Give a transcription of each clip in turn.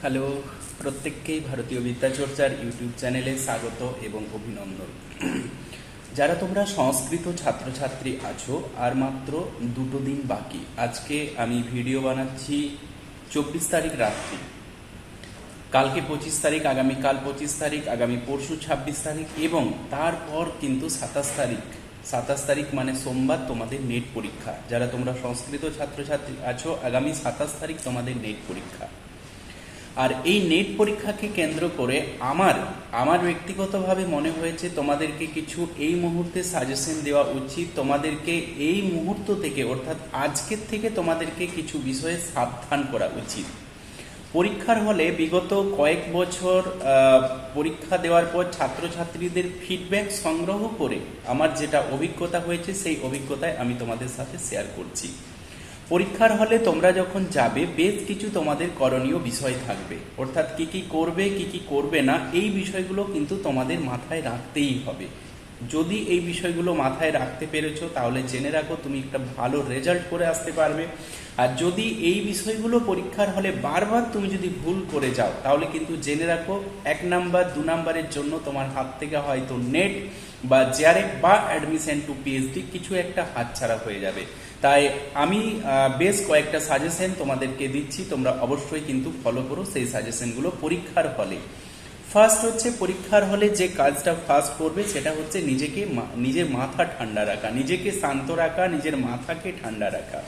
Hello প্রত্যেককেই ভারতীয় বিদ্যাচর্চার YouTube চ্যানেলে স্বাগত এবং অভিনন্দন। যারা তোমরা সংস্কৃত ছাত্রছাত্রী আছো, আর মাত্র দুটো দিন বাকি, আজকে আমি ভিডিও বানাচ্ছি চব্বিশ তারিখ রাত্রি। কালকে পঁচিশ তারিখ, আগামীকাল পঁচিশ তারিখ, আগামী পরশু ছাব্বিশ তারিখ, এবং তারপর কিন্তু সাতাশ তারিখ। সাতাশ তারিখ মানে সোমবার তোমাদের নেট পরীক্ষা। যারা তোমরা সংস্কৃত ছাত্রছাত্রী আছো, আগামী সাতাশ তারিখ তোমাদের নেট পরীক্ষা। আর এই নেট পরীক্ষাকে কেন্দ্র করে আমার আমার ব্যক্তিগতভাবে মনে হয়েছে তোমাদেরকে কিছু এই মুহূর্তে সাজেশন দেওয়া উচিত। তোমাদেরকে এই মুহূর্ত থেকে, অর্থাৎ আজকের থেকে তোমাদেরকে কিছু বিষয়ে সাবধান করা উচিত। পরীক্ষার হলে বিগত কয়েক বছর পরীক্ষা দেওয়ার পর ছাত্রছাত্রীদের ফিডব্যাক সংগ্রহ করে আমার যেটা অভিজ্ঞতা হয়েছে, সেই অভিজ্ঞতায় আমি তোমাদের সাথে শেয়ার করছি। পরীক্ষার হলে তোমরা যখন যাবে, বেশ কিছু তোমাদের করণীয় বিষয় থাকবে। অর্থাৎ কি কি করবে, কি কি করবে না, এই বিষয়গুলো কিন্তু তোমাদের মাথায় রাখতেই হবে। যদি এই বিষয়গুলো মাথায় রাখতে পেরেছ, তাহলে জেনে রাখো, তুমি একটা ভালো রেজাল্ট করে আসতে পারবে। আর যদি এই বিষয়গুলো পরীক্ষার হলে বারবার তুমি যদি ভুল করে যাও, তাহলে কিন্তু জেনে রাখো, এক নাম্বার, দু নাম্বারের জন্য তোমার হাত থেকে হয়তো নেট বা জেআরএ বা অ্যাডমিশন টু পিএইচডি কিছু একটা হাতছাড়া হয়ে যাবে। তাই আমি বেশ কয়েকটা সাজেশন তোমাদেরকে দিচ্ছি, তোমরা অবশ্যই কিন্তু ফলো করো সেই সাজেশনগুলো পরীক্ষার হলে। ফার্স্ট হচ্ছে পরীক্ষার হলে যে কাজটা ফার্স্ট করবে সেটা হচ্ছে নিজেকে নিজের মাথা ঠান্ডা রাখা, নিজেকে শান্ত রাখা, নিজের মাথাকে ঠান্ডা রাখা।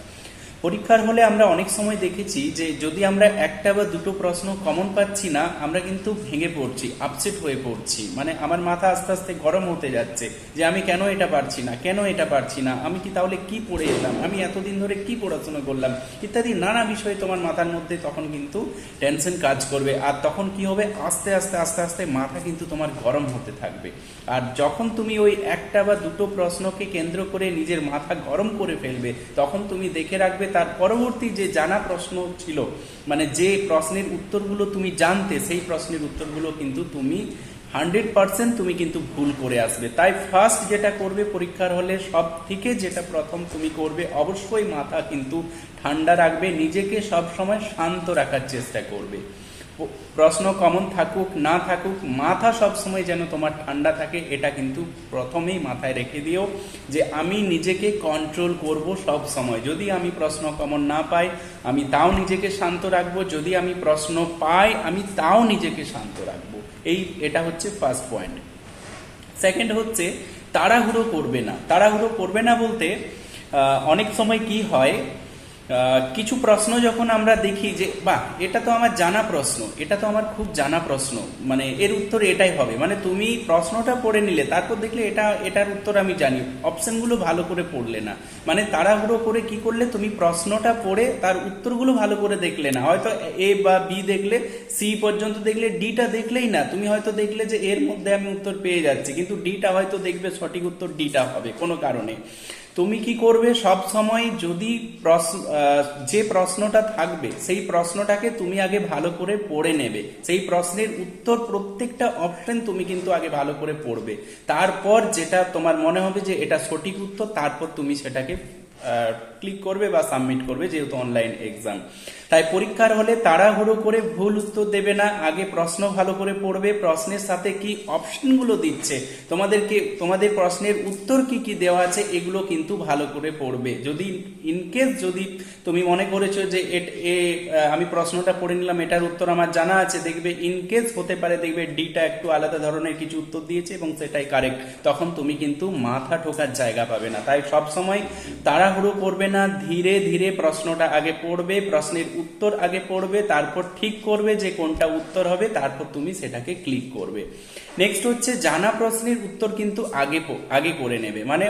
পরীক্ষার হলে আমরা অনেক সময় দেখেছি যে যদি আমরা একটা বা দুটো প্রশ্ন কমন পাচ্ছি না, আমরা কিন্তু ভেঙে পড়ছি আপসেট হয়ে পড়ছি। মানে আমার মাথা আস্তে আস্তে গরম হতে যাচ্ছে যে আমি কেন এটা পারছি না, কেন এটা পারছি না, আমি কি তাহলে কি পড়ে এলাম, আমি এতদিন ধরে কি পড়াশোনা করলাম, ইত্যাদি নানা বিষয়ে তোমার মাথার মধ্যে তখন কিন্তু টেনশন কাজ করবে। আর তখন কি হবে? আস্তে আস্তে আস্তে আস্তে মাথা কিন্তু তোমার গরম হতে থাকবে। আর যখন তুমি ওই একটা বা দুটো প্রশ্নকে কেন্দ্র করে নিজের মাথা গরম করে ফেলবে, তখন তুমি দেখে রাখবে তার পরবর্তী যে জানা প্রশ্ন ছিল মানে যে প্রশ্নের উত্তরগুলো তুমি জানতে, সেই প্রশ্নের উত্তরগুলো কিন্তু তুমি হান্ড্রেড পারসেন্ট তুমি কিন্তু ভুল করে আসবে। তাই ফার্স্ট যেটা করবে পরীক্ষার হলে সব থেকে যেটা প্রথম তুমি করবে, অবশ্যই মাথা কিন্তু ঠান্ডা রাখবে, নিজেকে সব সময় শান্ত রাখার চেষ্টা করবে। প্রশ্ন কমন থাকুক, না থাকুক, মাথা সব সময় যেন তোমার ঠান্ডা থাকে, এটা কিন্তু প্রথমেই মাথায় রেখে দিও যে আমি নিজেকে কন্ট্রোল করব সব সময় যদি আমি প্রশ্ন কমন না পাই, আমি তাও নিজেকে শান্ত রাখব। যদি আমি প্রশ্ন পাই, আমি তাও নিজেকে শান্ত রাখব। এই, এটা হচ্ছে ফার্স্ট পয়েন্ট সেকেন্ড হচ্ছে, তাড়াহুড়ো করবে না। তাড়াহুড়ো করবে না বলতে অনেক সময় কি হয় কিছু প্রশ্ন যখন আমরা দেখি যে, বাহ, এটা তো আমার জানা প্রশ্ন, এটা তো আমার খুব জানা প্রশ্ন মানে এর উত্তর এটাই হবে। মানে তুমি প্রশ্নটা পড়ে নিলে, তারপর দেখলে এটা, এটার উত্তর আমি জানি, অপশনগুলো ভালো করে পড়লে না। মানে তাড়াহুড়ো করে কি করলে, তুমি প্রশ্নটা পড়ে তার উত্তরগুলো ভালো করে দেখলে না। হয়তো এ বা বি দেখলে, সি পর্যন্ত দেখলে, ডিটা দেখলেই না। তুমি হয়তো দেখলে যে এর মধ্যে আমি উত্তর পেয়ে যাচ্ছি, কিন্তু ডিটা হয়তো দেখবে সঠিক উত্তর ডিটা হবে কোনো কারণে। তুমি কি করবে? সব সময় যদি প্রশ্ন যে প্রশ্নটা থাকবে, সেই প্রশ্নটাকে তুমি আগে ভালো করে পড়ে নেবে। সেই প্রশ্নের উত্তর প্রত্যেকটা অপশন তুমি কিন্তু আগে ভালো করে পড়বে। তারপর যেটা তোমার মনে হবে যে এটা সঠিক উত্তর, তারপর তুমি সেটাকে ক্লিক করবে বা সাবমিট করবে যেহেতু অনলাইন এক্সাম তাই পরীক্ষার হলে তাড়াহুড়ো করে ভুল উত্তর দেবে না, আগে প্রশ্ন ভালো করে পড়বে, প্রশ্নের সাথে কি অপশনগুলো দিচ্ছে, তোমাদেরকে, তোমাদের প্রশ্নের উত্তর কি কি দেওয়া আছে, এগুলো কিন্তু ভালো করে পড়বে। যদি ইনকেস যদি তুমি মনে করেছ যে এ আমি প্রশ্নটা পড়ে নিলাম, এটার উত্তর আমার জানা আছে, দেখবে ইনকেস হতে পারে দেখবে ডিটা একটু আলাদা ধরনের কিছু উত্তর দিয়েছে এবং সেটাই কারেক্ট তখন তুমি কিন্তু মাথা ঠোকার জায়গা পাবে না। তাই সব সময় তাড়াহুড়ো করবে না, ধীরে ধীরে প্রশ্নটা আগে পড়বে, প্রশ্নের উত্তর আগে পড়বে, তারপর ঠিক করবে যে কোনটা উত্তর হবে, তারপর তুমি সেটাকে ক্লিক করবে। নেক্সট হচ্ছে জানা প্রশ্নের উত্তর কিন্তু আগে আগে করে নেবে। মানে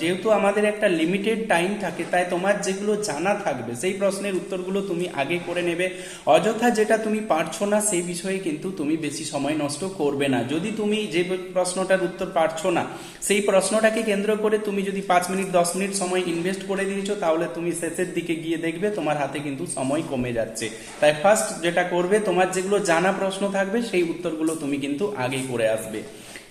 যেহেতু আমাদের একটা লিমিটেড টাইম থাকে, তাই তোমার যেগুলো জানা থাকবে, সেই প্রশ্নের উত্তরগুলো তুমি আগে করে নেবে। অযথা যেটা তুমি পারছ না, সেই বিষয়ে কিন্তু তুমি বেশি সময় নষ্ট করবে না। যদি তুমি যে প্রশ্নটার উত্তর পারছ না, সেই প্রশ্নটাকে কেন্দ্র করে তুমি যদি পাঁচ মিনিট, দশ মিনিট সময় ইনভেস্ট করে দিয়েছ, তাহলে তুমি শেষের দিকে গিয়ে দেখবে তোমার হাতে কিন্তু সময় কমে যাচ্ছে। তাই ফার্স্ট যেটা করবে, তোমার যেগুলো জানা প্রশ্ন থাকবে, সেই উত্তরগুলো তুমি কিন্তু আগেই করে আসবে।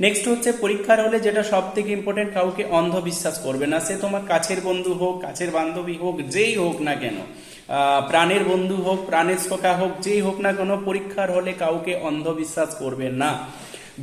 নেক্সট হচ্ছে পরীক্ষার হলে যেটা সব থেকে ইম্পর্টেন্ট কাউকে অন্ধবিশ্বাস করবে না। সে তোমার কাছের বন্ধু হোক, কাছের বান্ধবী হোক, যেই হোক না কেন প্রাণের বন্ধু হোক, প্রাণের সখা হোক, যেই হোক না কেন, পরীক্ষার হলে কাউকে অন্ধবিশ্বাস করবে না।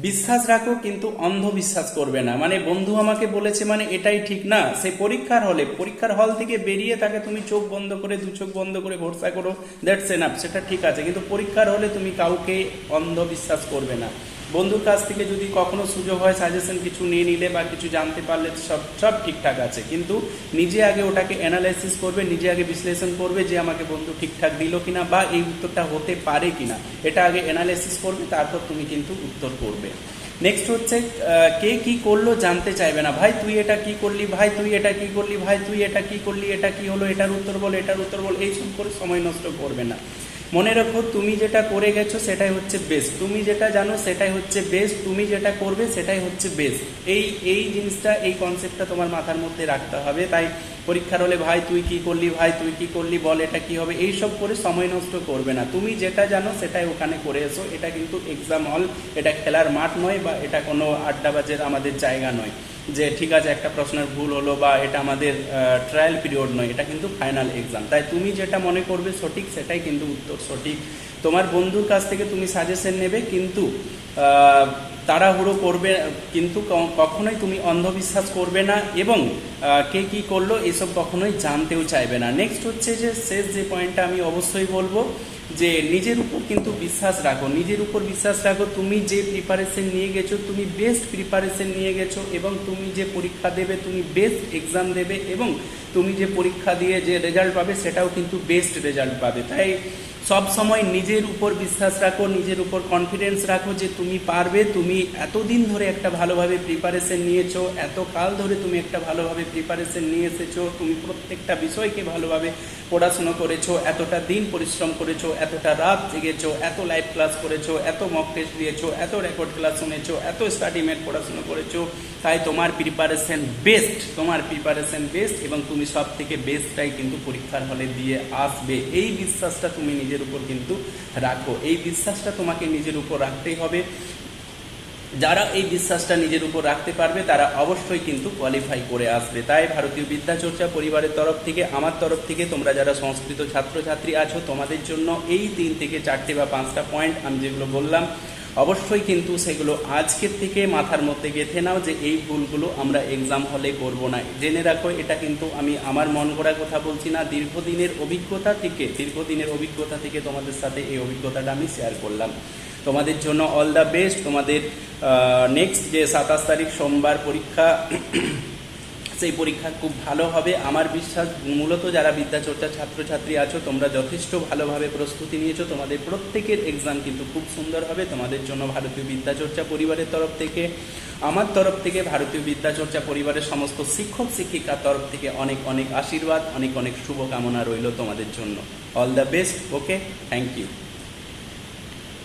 বিশ্বাস রাখো, কিন্তু অন্ধবিশ্বাস করবে না। মানে বন্ধু আমাকে বলেছে মানে এটাই ঠিক না। সে পরীক্ষার হলে, পরীক্ষার হল থেকে বেরিয়ে তাকে তুমি চোখ বন্ধ করে, দু চোখ বন্ধ করে ভরসা করো, দ্যাটস এনাফ সেটা ঠিক আছে। কিন্তু পরীক্ষার হলে তুমি কাউকে অন্ধবিশ্বাস করবে না। বন্ধুর কাছ থেকে যদি কখনো সুযোগ হয় সাজেশন কিছু নিয়ে নিলে বা কিছু জানতে পারলে সব সব ঠিকঠাক আছে। কিন্তু নিজে আগে ওটাকে অ্যানালাইসিস করবে, নিজে আগে বিশ্লেষণ করবে যে আমাকে বন্ধু ঠিকঠাক দিল কিনা বা এই উত্তরটা হতে পারে কিনা। এটা আগে অ্যানালাইসিস করবে, তারপর তুমি কিন্তু উত্তর করবে। নেক্সট হচ্ছে কে কি করল জানতে চাইবে না। ভাই, তুই এটা কি করলি? ভাই, তুই এটা কি করলি? ভাই, তুই এটা কি করলি? এটা কি হলো? এটার উত্তর বল, এটার উত্তর বল। এইসব করে সময় নষ্ট করবে না। মনে রাখো, তুমি যেটা করে গেছো সেটাই হচ্ছে বেস্ট তুমি যেটা জানো সেটাই হচ্ছে বেস্ট তুমি যেটা করবে সেটাই হচ্ছে বেস্ট এই এই জিনিসটা, এই কনসেপ্টটা তোমার মাথার মধ্যে রাখতে হবে। তাই পরীক্ষার হলে, ভাই, তুই কি করলি? ভাই, তুই কি করলি? বল, এটা কি হবে? এই সব করে সময় নষ্ট করবে না। তুমি যেটা জানো সেটাই ওখানে করে এসো। এটা কিন্তু এক্সাম হল এটা খেলার মাঠ নয় বা এটা কোনো আড্ডাবাজের আমাদের জায়গা নয়। যে ঠিক আছে, একটা প্রশ্নের ভুল হলো বা এটা আমাদের ট্রায়াল পিরিয়ড নয়, এটা কিন্তু ফাইনাল এক্সাম তাই তুমি যেটা মনে করবে সঠিক, সেটাই কিন্তু উত্তর সঠিক। তোমার বন্ধুর কাছ থেকে তুমি সাজেশন নেবে, কিন্তু তাড়াহুড়ো করবে, কিন্তু কখনোই তুমি অন্ধবিশ্বাস করবে না এবং কে কি করল এসব কখনোই জানতেও চাইবে না। নেক্সট হচ্ছে যে, শেষ যে পয়েন্টটা আমি অবশ্যই বলব যে, নিজের উপর কিন্তু বিশ্বাস রাখো। নিজের উপর বিশ্বাস রাখো, তুমি যে প্রিপারেশন নিয়ে গেছো, তুমি বেস্ট প্রিপারেশন নিয়ে গেছো এবং তুমি যে পরীক্ষা দেবে, তুমি বেস্ট এক্সাম দেবে এবং তুমি যে পরীক্ষা দিয়ে যে রেজাল্ট পাবে, সেটাও কিন্তু বেস্ট রেজাল্ট পাবে। তাই সব সময় নিজের উপর বিশ্বাস রাখো, নিজের উপর কনফিডেন্স রাখো যে তুমি পারবে, তুমি এতদিন ধরে একটা ভালোভাবে প্রিপারেশন নিয়েছো এত কাল ধরে তুমি একটা ভালোভাবে প্রিপারেশন নিয়ে এসেছ, তুমি প্রত্যেকটা বিষয়কে ভালোভাবে পড়াশুনো করেছ, এতটা দিন পরিশ্রম করেছ, এতটা রাত জেগেছো, এত লাইভ ক্লাস করেছ, এত মক টেস্ট দিয়েছ, এত রেকর্ড ক্লাস শুনেছো, এত স্টাডি মেট পড়াশুনো করেছ, তাই তোমার প্রিপারেশন বেস্ট তোমার প্রিপারেশন বেস্ট এবং তুমি সব থেকে বেস্টটাই কিন্তু পরীক্ষার হলে দিয়ে আসবে। এই বিশ্বাসটা তুমি নিজের উপর কিন্তু রাখো। এই বিশ্বাসটা তোমাকে নিজের উপর রাখতেই হবে। যারা এই বিশ্বাসটা নিজের উপর রাখতে পারবে, তারা অবশ্যই কিন্তু কোয়ালিফাই করে আসবে। তাই ভারতীয় বিদ্যাচর্চা পরিবারের তরফ থেকে, আমার তরফ থেকে তোমরা যারা সংস্কৃত ছাত্রছাত্রী আছো, তোমাদের জন্য এই তিন থেকে চারটে বা পাঁচটা পয়েন্ট আমি যেগুলো বললাম অবশ্যই কিন্তু সেগুলো আজকের থেকে মাথার মধ্যে গেঁথে নাও যে এই ভুলগুলো আমরা এক্সাম হলে করব না। জেনে রাখো, এটা কিন্তু আমি আমার মন করা কথা বলছি না। দীর্ঘদিনের অভিজ্ঞতা থেকে, দীর্ঘদিনের অভিজ্ঞতা থেকে তোমাদের সাথে এই অভিজ্ঞতাটা আমি শেয়ার করলাম। তোমাদের জন্য অল দ্য বেস্ট তোমাদের নেক্সট যে সাতাশ তারিখ সোমবার পরীক্ষা সেই পরীক্ষা খুব ভালো হবে। আমার বিশ্বাস, মূলত যারা বিদ্যাচর্চা ছাত্রছাত্রী আছো, তোমরা যথেষ্ট ভালোভাবে প্রস্তুতি নিয়েছো। তোমাদের প্রত্যেকের এক্সাম কিন্তু খুব সুন্দর হবে। তোমাদের জন্য ভারতীয় বিদ্যাচর্চা পরিবারের তরফ থেকে, আমার তরফ থেকে ভারতীয় বিদ্যাচর্চা পরিবারের সমস্ত শিক্ষক, শিক্ষিকার তরফ থেকে অনেক অনেক আশীর্বাদ, অনেক অনেক শুভকামনা রইল তোমাদের জন্য। All the best okay thank you